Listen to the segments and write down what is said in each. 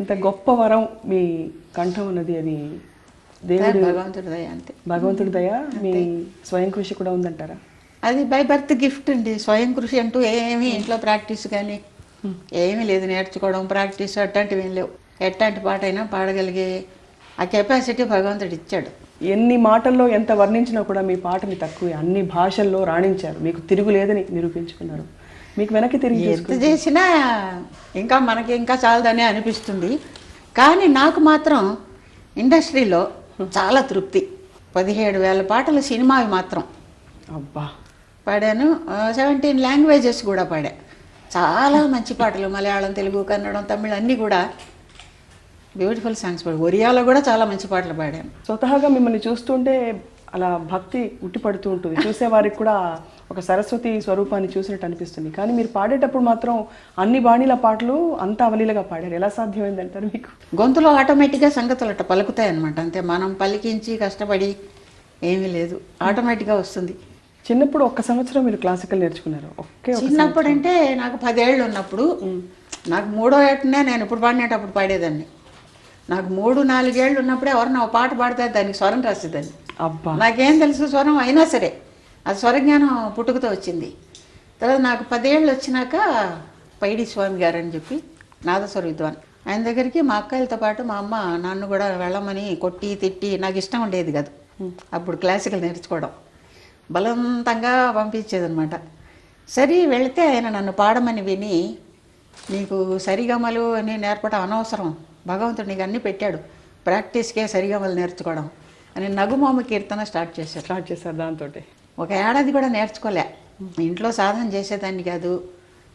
ఇంత గొప్ప వరం మీ కంఠం ఉన్నది అది దేవుడు భగవంతుడి దయ అంతే. భగవంతుడి దయ మీ స్వయం కృషి కూడా ఉందంటారా? అది బై బర్త్ గిఫ్ట్ అండి. స్వయం కృషి అంటూ ఏమీ ఇంట్లో ప్రాక్టీస్ కానీ ఏమీ లేదు. నేర్చుకోవడం ప్రాక్టీస్ అట్లాంటివి ఏం లేవు. ఎట్లాంటి పాట అయినా పాడగలిగే ఆ కెపాసిటీ భగవంతుడు ఇచ్చాడు. ఎన్ని మాటల్లో ఎంత వర్ణించినా కూడా మీ పాటని తక్కువే. అన్ని భాషల్లో రాణించారు. మీకు తిరుగులేదని నిరూపించుకున్నారు. మీకు వెనక్కి తిరిగి ఎంత చేసినా ఇంకా మనకి ఇంకా చాలదనే అనిపిస్తుంది. కానీ నాకు మాత్రం ఇండస్ట్రీలో చాలా తృప్తి. పదిహేడు వేల పాటలు సినిమావి మాత్రం. అబ్బా. పాడాను. సెవెంటీన్ లాంగ్వేజెస్ కూడా పాడా. చాలా మంచి పాటలు. మలయాళం తెలుగు కన్నడం తమిళ్ అన్నీ కూడా బ్యూటిఫుల్ సాంగ్స్ పాడు. ఒరియాలో కూడా చాలా మంచి పాటలు పాడాను. స్వతహాగా మిమ్మల్ని చూస్తుంటే అలా భక్తి ఉట్టిపడుతూ ఉంటుంది చూసేవారికి కూడా ఒక సరస్వతి స్వరూపాన్ని చూసినట్టు అనిపిస్తుంది. కానీ మీరు పాడేటప్పుడు మాత్రం అన్ని బాణీల పాటలు అంత అవలీలగా పాడారు. ఎలా సాధ్యమైంది అంటారు మీకు? గొంతులో ఆటోమేటిక్గా సంగతులు అట్ట పలుకుతాయి అనమాట అంతే మనం పలికించి కష్టపడి ఏమీ లేదు. ఆటోమేటిక్గా వస్తుంది. చిన్నప్పుడు ఒక్క సంవత్సరం మీరు క్లాసికల్ నేర్చుకున్నారు. ఒకే చిన్నప్పుడు అంటే నాకు పదేళ్ళు ఉన్నప్పుడు నాకు మూడో ఏటనే నేను ఇప్పుడు పాడినప్పుడు పాడేదాన్ని. నాకు మూడు నాలుగేళ్ళు ఉన్నప్పుడే ఎవరన్నా ఒక పాట పాడితే దానికి స్వరం రాసేదాన్ని. నాకేం తెలుసు స్వరం అయినా సరే. అది స్వరజ్ఞానం పుట్టుకతో వచ్చింది. తర్వాత నాకు పదేళ్ళు వచ్చినాక పైడి స్వామి గారు అని చెప్పి నాదస్వర విద్వాన్. ఆయన దగ్గరికి మా అక్కలతో పాటు మా అమ్మ నన్ను కూడా వెళ్ళమని కొట్టి తిట్టి నాకు ఇష్టం ఉండేది కాదు. అప్పుడు క్లాసికల్ నేర్చుకోవడం. బలవంతంగా పంపించేదనమాట సరే వెళితే ఆయన నన్ను పాడమని విని నీకు సరిగమలు అని నేర్పడం అనవసరం. భగవంతుడు నీకు అన్నీ పెట్టాడు. ప్రాక్టీస్కే సరిగమలు నేర్చుకోవడం. అని నగుమామ కీర్తన స్టార్ట్ చేశారు. స్టార్ట్ చేశారు దాంతో ఒక ఏడాది కూడా నేర్చుకోలే. ఇంట్లో సాధన చేసేదాన్ని కాదు.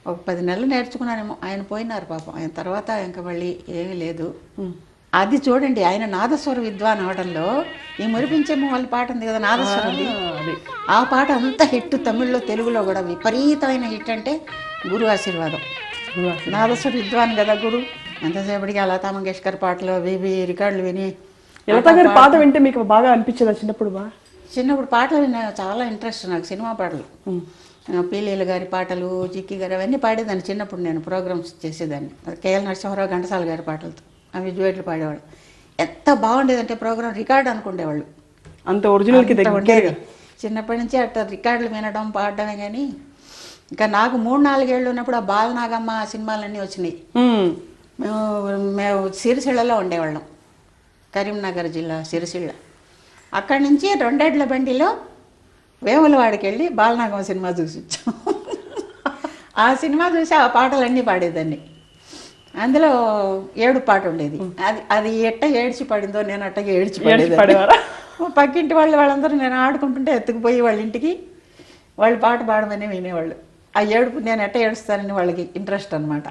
ఒక పది నెలలు నేర్చుకున్నానేమో. ఆయన పోయినారు పాపం. ఆయన తర్వాత ఇంకా మళ్ళీ ఏమీ లేదు. అది చూడండి ఆయన నాదస్వర విద్వాన్ అవడంలో ఈ మురిపించేమో వాళ్ళ పాట ఉంది కదా నాదస్వరంది? అది. ఆ పాట అంత హిట్ తమిళ్ళో తెలుగులో కూడా విపరీతమైన హిట్ అంటే గురు ఆశీర్వాదం. నాదస్వర విద్వాన్ కదా గురు. ఎంతసేపటికి లతా మంగేష్కర్ పాటలు వివి రికార్డులు విని లతా గారి పాట వింటే మీకు బాగా అనిపించేదా చిన్నప్పుడు బా? చిన్నప్పుడు పాటలు చాలా ఇంట్రెస్ట్ నాకు సినిమా పాటలు. పీలీల గారి పాటలు జిక్కి గారు అవన్నీ పాడేదాన్ని చిన్నప్పుడు నేను ప్రోగ్రామ్స్ చేసేదాన్ని. కేఎల్ నరసింహారావు ఘంటసాల గారి పాటలతో అవి డ్యూయట్లు పాడేవాళ్ళు. ఎంత బాగుండేదంటే ప్రోగ్రామ్ రికార్డ్ అనుకునేవాళ్ళు అంత ఒరిజినల్కి అంత దగ్గర ఉండేది. చిన్నప్పటి నుంచి అట్లా రికార్డులు వినడం పాడడమే కానీ ఇంకా నాకు మూడు నాలుగేళ్ళు ఉన్నప్పుడు ఆ బాలనాగమ్మ సినిమాలన్నీ వచ్చినాయి. మేము మేము సిరిసిళ్ళలో ఉండేవాళ్ళం. కరీంనగర్ జిల్లా సిరిసిల్ల. అక్కడి నుంచి రెండేళ్ళ బండిలో వేములవాడికి వెళ్ళి బాలనాగమ్మ సినిమా చూసి వచ్చాం ఆ సినిమా చూసి ఆ పాటలన్నీ పాడేదాన్ని. అందులో ఏడు పాట ఉండేది. అది అది ఎట్ట ఏడ్చి పడిందో నేను అట్టగా ఏడ్చి. పడేవారా? పక్కింటి వాళ్ళు వాళ్ళందరూ నేను ఆడుకుంటుంటే ఎత్తుకుపోయి వాళ్ళ ఇంటికి వాళ్ళు పాట పాడమని వినేవాళ్ళు. ఆ ఏడుపు నేను ఎట్ట ఏడుస్తానని వాళ్ళకి ఇంట్రెస్ట్ అనమాట